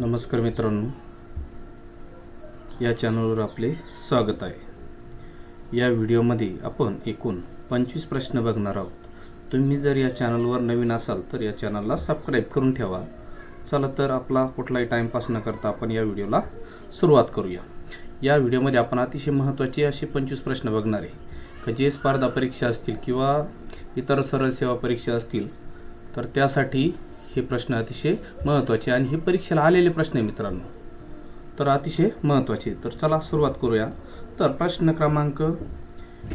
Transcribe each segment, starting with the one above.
नमस्कार मित्रांनो. या चॅनलवर आपले स्वागत आहे. या व्हिडिओमध्ये आपण एकूण पंचवीस प्रश्न बघणार आहोत. तुम्ही जर या चॅनलवर नवीन असाल तर या चॅनलला सबस्क्राईब करून ठेवा. चला तर आपला कुठलाही टाईमपास न करता आपण या व्हिडिओला सुरुवात करूया. या व्हिडिओमध्ये आपण अतिशय महत्त्वाचे असे पंचवीस प्रश्न बघणार आहे. का जे स्पर्धा परीक्षा असतील किंवा इतर सरळ सेवा परीक्षा असतील तर त्यासाठी हे प्रश्न अतिशय महत्त्वाचे आणि हे परीक्षेला आलेले प्रश्न आहे मित्रांनो. तर अतिशय महत्त्वाचे तर चला सुरुवात करूया. तर प्रश्न क्रमांक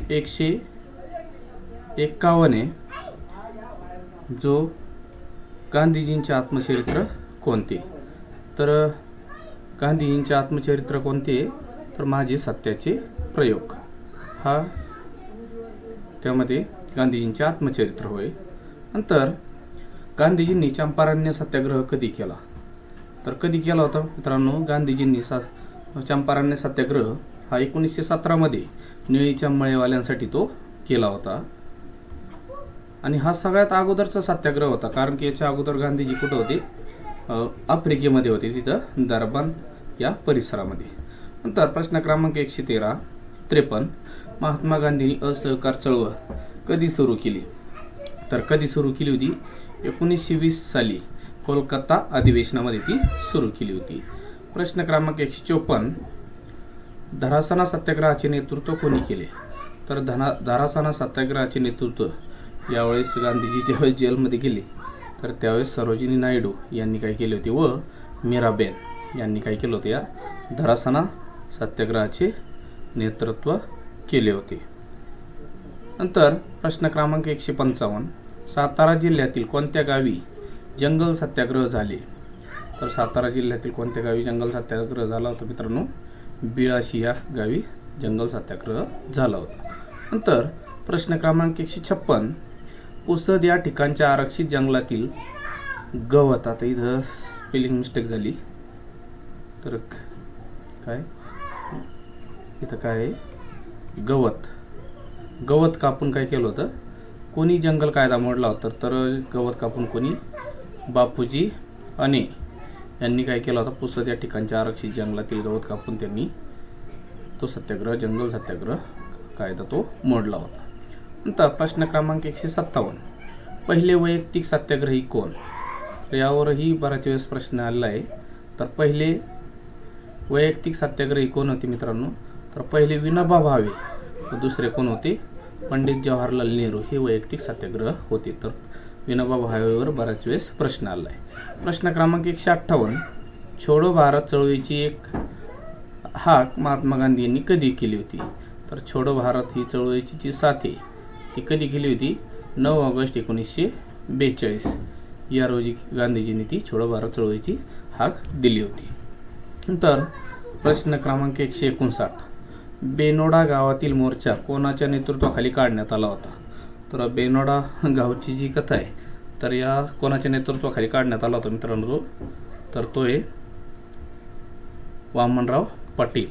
एकशे एक्कावन्न आहे. जो गांधीजींचे आत्मचरित्र कोणते? तर गांधीजींचे आत्मचरित्र कोणते? तर माझे सत्याचे प्रयोग. हा त्यामध्ये गांधीजींचे आत्मचरित्र होय. नंतर गांधीजींनी चंपारण्य सत्याग्रह कधी केला? तर कधी केला होता मित्रांनो? गांधीजींनी सा चंपारण्य सत्याग्रह हा एकोणीसशे सतरामध्ये निळीच्या मळेवाल्यांसाठी तो केला होता. आणि हा सगळ्यात अगोदरचा सत्याग्रह होता कारण की याच्या अगोदर गांधीजी कुठं होते? आफ्रिकेमध्ये होते तिथं दरबान या परिसरामध्ये. नंतर प्रश्न क्रमांक एकशे तेरा त्रेपन्न महात्मा गांधींनी असहकार चळवळ कधी सुरू केली? तर कधी सुरू केली होती? एकोणीसशे वीस साली कोलकाता अधिवेशनामध्ये ती सुरू केली होती. प्रश्न क्रमांक एकशे चोपन्न धरासना सत्याग्रहाचे नेतृत्व कोणी केले? तर धना धरासना सत्याग्रहाचे नेतृत्व यावेळेस गांधीजी ज्यावेळेस जेलमध्ये गेले तर त्यावेळेस सरोजिनी नायडू यांनी काय केले होते व मीराबेन यांनी काय केलं होतं या धरासना सत्याग्रहाचे नेतृत्व केले होते. नंतर प्रश्न क्रमांक एकशे पंचावन्न सातारा जिल्ह्यातील कोणत्या गावी जंगल सत्याग्रह झाले? तर सातारा जिल्ह्यातील कोणत्या गावी जंगल सत्याग्रह झाला होता मित्रांनो? बिळाशी या गावी जंगल सत्याग्रह झाला होता. नंतर प्रश्न क्रमांक एकशे छप्पन पुसद या ठिकाणच्या आरक्षित जंगलातील गवत आता इथं स्पेलिंग मिस्टेक झाली. तर काय? इथं काय आहे? गवत. गवत कापून काय केलं होतं? कोणी जंगल कायदा मोडला होता तर गवत कापून कोणी बापूजी अने यांनी काय केलं होता पुसद या ठिकाणच्या आरक्षित जंगलातील गवत कापून त्यांनी तो सत्याग्रह जंगल सत्याग्रह कायदा तो मोडला होता. नंतर प्रश्न क्रमांक एकशे सत्तावन्न. पहिले वैयक्तिक सत्याग्रही कोण? तर यावरही बराच वेळेस प्रश्न आलेला आहे. तर पहिले वैयक्तिक सत्याग्रही कोण होते मित्रांनो? तर पहिले विनोबा भावे तर दुसरे कोण होते? पंडित जवाहरलाल नेहरू हे वैयक्तिक सत्याग्रह होते. तर विनोबा भावेवर बराच वेळेस प्रश्न आला आहे प्रश्न क्रमांक एकशे अठ्ठावन्न छोडो भारत चळवळीची एक हाक महात्मा गांधी यांनी कधी केली होती? तर छोडो भारत ही चळवळीची जी साथ आहे ती कधी केली होती? नऊ ऑगस्ट एकोणीसशे बेचाळीस. या रोजी गांधीजींनी ती छोडो भारत चळवळीची हाक दिली होती. नंतर प्रश्न क्रमांक एकशे एकोणसाठ बेनोडा गावातील मोर्चा कोणाच्या नेतृत्वाखाली काढण्यात आला होता? तर बेनोडा गावची जी कथा आहे तर या कोणाच्या नेतृत्वाखाली काढण्यात आला होता मित्रांनो? तो तर तो आहे वामनराव पाटील.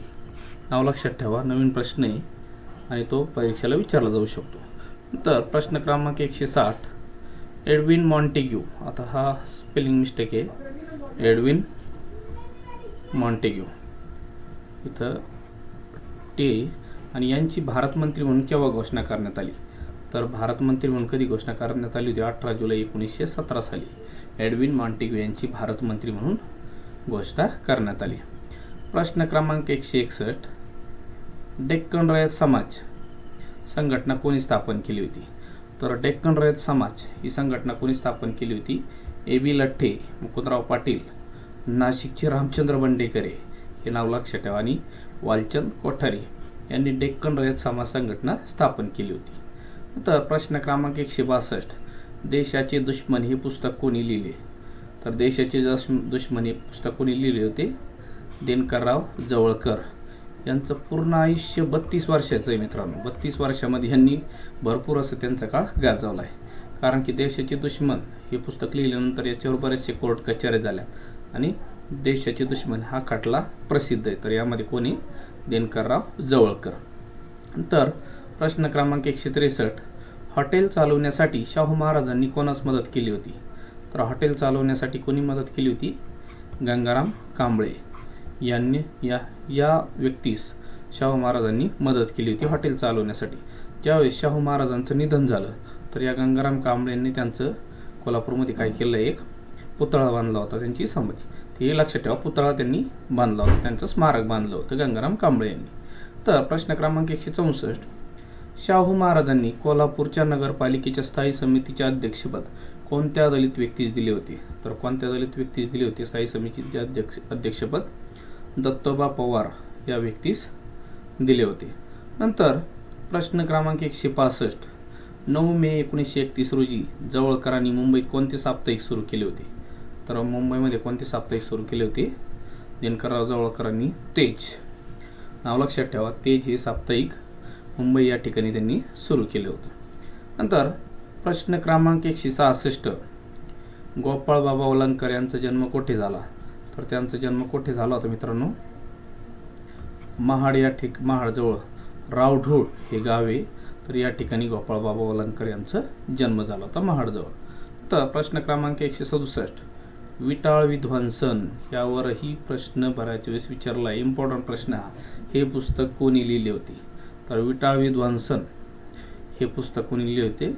नाव लक्षात ठेवा नवीन प्रश्न आहे आणि तो परीक्षेला विचारला जाऊ शकतो. तर प्रश्न क्रमांक एकशे साठ एडविन मॉन्टेग्यू. आता हा स्पेलिंग मिस्टेक आहे. Edwin Montagu. इथं आपटे आणि यांची भारत मंत्री म्हणून केव्हा घोषणा करण्यात आली? तर भारत मंत्री म्हणून कधी घोषणा करण्यात आली होती? अठरा जुलै एकोणीसशे सतरा साली. एडविन मॉन्टेग्यू यांची भारत मंत्री म्हणून घोषणा करण्यात आली. प्रश्न क्रमांक एकशे एकसष्ट. डेक्कन रयत समाज संघटना कोणी स्थापन केली होती? तर डेक्कन रयत समाज ही संघटना कोणी स्थापन केली होती? ए बी लठ्ठे मुकुंदराव पाटील नाशिकचे रामचंद्र बंडेकरे हे नाव लक्षात ठेवा आणि वालचंद कोठारी यांनी डेक्कन रयत समाज संघटना स्थापन केली होती. तर प्रश्न क्रमांक एकशे बासष्ट देशाचे दुश्मन हे पुस्तक कोणी लिहिले? तर देशाचे जस दुश्मन हे पुस्तक कोणी लिहिले होते? दिनकरराव जवळकर यांचं पूर्ण आयुष्य बत्तीस वर्षाचं आहे मित्रांनो. बत्तीस वर्षामध्ये यांनी भरपूर असं त्यांचा काळ गाजवला आहे कारण की देशाचे दुश्मन हे पुस्तक लिहिल्यानंतर याच्यावर बरेचसे कोर्ट कचेऱ्या झाल्या आणि देशाचे दुश्मन हा खटला प्रसिद्ध आहे. तर यामध्ये कोणी? दिनकरराव जवळकर. तर प्रश्न क्रमांक एकशे त्रेसष्ट. हॉटेल चालवण्यासाठी शाहू महाराजांनी कोणास मदत केली होती? तर हॉटेल चालवण्यासाठी कोणी मदत केली होती? गंगाराम कांबळे यांनी या या व्यक्तीस शाहू महाराजांनी मदत केली होती हॉटेल चालवण्यासाठी. ज्यावेळेस शाहू महाराजांचं निधन झालं तर या गंगाराम कांबळेंनी त्यांचं कोल्हापूरमध्ये काय केलं? एक पुतळा बांधला होता त्यांची समाधी. हे लक्षात ठेवा पुतळा त्यांनी बांधला होता त्यांचं स्मारक बांधलं होतं गंगाराम कांबळे यांनी. तर प्रश्न क्रमांक एकशे चौसष्ट शाहू महाराजांनी कोल्हापूरच्या नगरपालिकेच्या स्थायी समितीचे अध्यक्षपद कोणत्या दलित व्यक्तीस दिले होते? तर कोणत्या दलित व्यक्तीस दिले होते? स्थायी समितीचे अध्यक्ष अध्यक्षपद दत्तोबा पवार या व्यक्तीस दिले होते. नंतर प्रश्न क्रमांक एकशे पासष्ट नऊ मे एकोणीसशे एकतीस रोजी जवळकरांनी मुंबईत कोणते साप्ताहिक सुरू केले होते? तर मुंबईमध्ये कोणते साप्ताहिक सुरू केले होते? दिनकरराव जवळकरांनी तेज. नाव लक्षात ठेवा तेज हे साप्ताहिक मुंबई या ठिकाणी त्यांनी सुरू केले होते. नंतर प्रश्न क्रमांक एकशे सहासष्ट. गोपाळ बाबा वलंकर यांचा जन्म कोठे झाला? तर त्यांचा जन्म कोठे झाला होता मित्रांनो? महाड या ठिक महाडजवळ रावढोळ हे गावे तर या ठिकाणी गोपाळबाबा वलंकर यांचा जन्म झाला होता महाडजवळ. तर प्रश्न क्रमांक एकशे सदुसष्ट. विटाळ विध्वंसन यावरही प्रश्न बऱ्याच वेळेस विचारला. आहे इम्पॉर्टंट प्रश्न हा. हे पुस्तक कोणी लिहिले होते? तर विटाळ विध्वंसन हे पुस्तक कोणी लिहिले होते?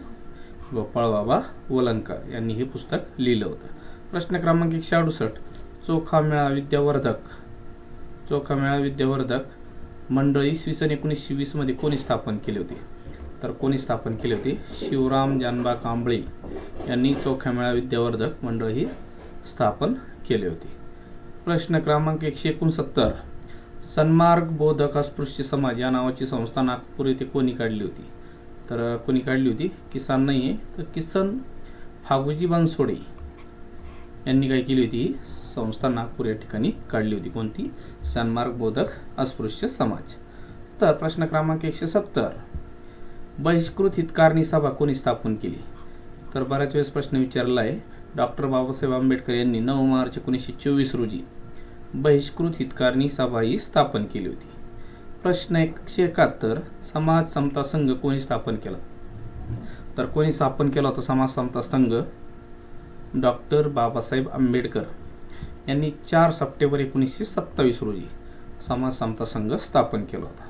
गोपाळबाबा वलंकर यांनी हे पुस्तक लिहिलं होतं. प्रश्न क्रमांक एकशे अडुसष्ट. चोखा मेळा विद्यावर्धक. चोखा मेळा विद्यावर्धक मंडळ इसवी सन एकोणीसशे वीसमध्ये कोणी स्थापन केले होते? तर कोणी स्थापन केले होते? शिवराम जानबा कांबळे यांनी चोखा मेळा विद्यावर्धक मंडळ ही स्थापन केले होते. प्रश्न क्रमांक एकशे एकोणसत्तर. सन्मार्ग बोधक अस्पृश्य समाज या नावाची संस्था नागपूर येथे कोणी काढली होती? तर कोणी काढली होती? किसान नाही आहे तर किसन फागुजी बनसोडे यांनी काय केली होती? संस्था नागपूर या ठिकाणी काढली होती. कोणती? सन्मार्ग बोधक अस्पृश्य समाज. तर प्रश्न क्रमांक एकशे सत्तर. बहिष्कृत हितकारणी सभा कोणी स्थापन केली? तर बऱ्याच वेळेस प्रश्न विचारला आहे. डॉक्टर बाबासाहेब आंबेडकर यांनी नऊ मार्च एकोणीसशे चोवीस रोजी बहिष्कृत हितकारणी सभा ही स्थापन केली होती. प्रश्न एकशे एकाहत्तर समाज समता संघ कोणी स्थापन केला? तर कोणी स्थापन केला होता समाज समता संघ? डॉक्टर बाबासाहेब आंबेडकर यांनी चार सप्टेंबर एकोणीसशे सत्तावीस रोजी समाज समता संघ स्थापन केला होता.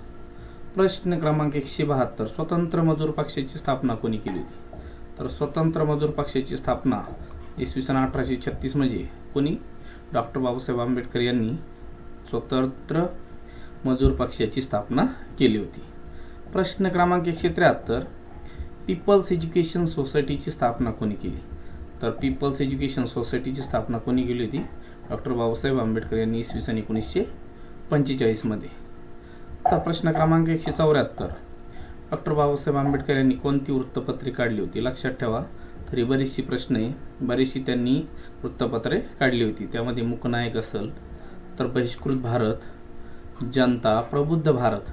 प्रश्न क्रमांक एकशे बहात्तर स्वतंत्र मजूर पक्षाची स्थापना कोणी केली होती? तर स्वतंत्र मजूर पक्षाची स्थापना इसवी सन अठराशे छत्तीस म्हणजे कोणी? डॉक्टर बाबासाहेब आंबेडकर यांनी स्वतंत्र मजूर पक्षाची स्थापना केली होती. प्रश्न क्रमांक एकशे त्र्याहत्तर पीपल्स एज्युकेशन सोसायटीची स्थापना कोणी केली? तर पीपल्स एज्युकेशन सोसायटीची स्थापना कोणी केली होती? डॉक्टर बाबासाहेब आंबेडकर यांनी इसवी सन एकोणीसशे पंचेचाळीसमध्ये तर प्रश्न क्रमांक एकशे चौऱ्याहत्तर डॉक्टर बाबासाहेब आंबेडकर यांनी कोणती वृत्तपत्रे काढली होती? लक्षात ठेवा. तरी बरीचशी प्रश्न आहे बरीचशी त्यांनी वृत्तपत्रे काढली होती. त्यामध्ये मुकनायक असेल तर बहिष्कृत भारत जनता प्रबुद्ध भारत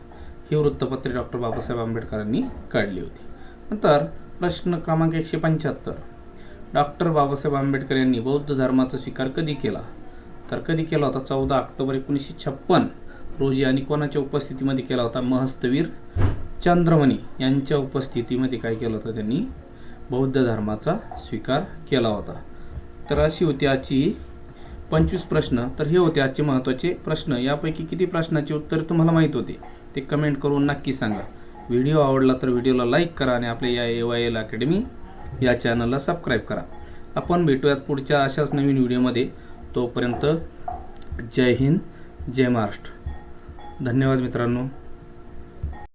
ही वृत्तपत्रे डॉक्टर बाबासाहेब आंबेडकरांनी काढली होती. नंतर प्रश्न क्रमांक एकशे पंच्याहत्तर. डॉक्टर बाबासाहेब आंबेडकर यांनी बौद्ध धर्माचा स्वीकार कधी केला? तर कधी केला होता? चौदा ऑक्टोबर एकोणीसशे छप्पन रोजी आणि कोणाच्या उपस्थितीमध्ये केला होता? महस्तवीर चंद्रमणी यांच्या उपस्थितीमध्ये काय केलं होतं त्यांनी? बौद्ध धर्माचा स्वीकार केला होता. तर अशी होती आजची पंचवीस प्रश्न. तर हे होते आजचे महत्त्वाचे प्रश्न. यापैकी किती प्रश्नाचे उत्तर तुम्हाला माहीत होते ते कमेंट करून नक्की सांगा. व्हिडिओ आवडला तर व्हिडिओला लाईक करा आणि आपल्या या ए वाय एल अकॅडमी या चॅनलला सबस्क्राईब करा. आपण भेटूयात पुढच्या अशाच नवीन व्हिडिओमध्ये तोपर्यंत जय हिंद जय महाराष्ट्र. धन्यवाद मित्रांनो.